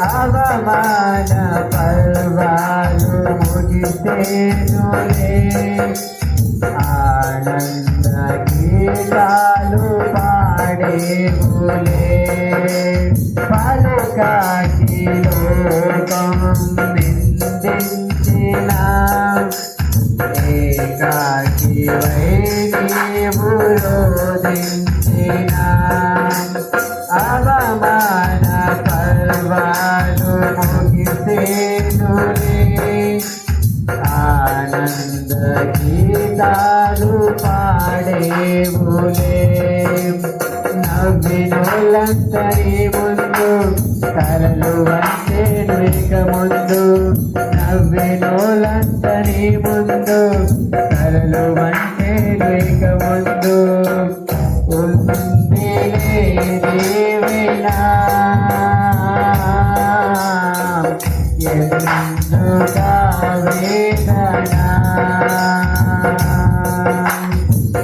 అవమాన పర్వాలు ముగిసేనులే. ఆనంద గీతాలు పాడేవులే. పలుకాకి లోకం నిందించిన ఏకాకి వై నీవు రోధించిన అవమాన పర్వాలు ముగిసేనులే ఆనంద గీతాలు పాడేవులే నవ్వినోలంతరి ముందు తరలు వంటే ఇక ముందు నవ్వినోలంతరి ముందు తరలు వంటే ఇక ముందు ఉందిలే எழுந்தாவே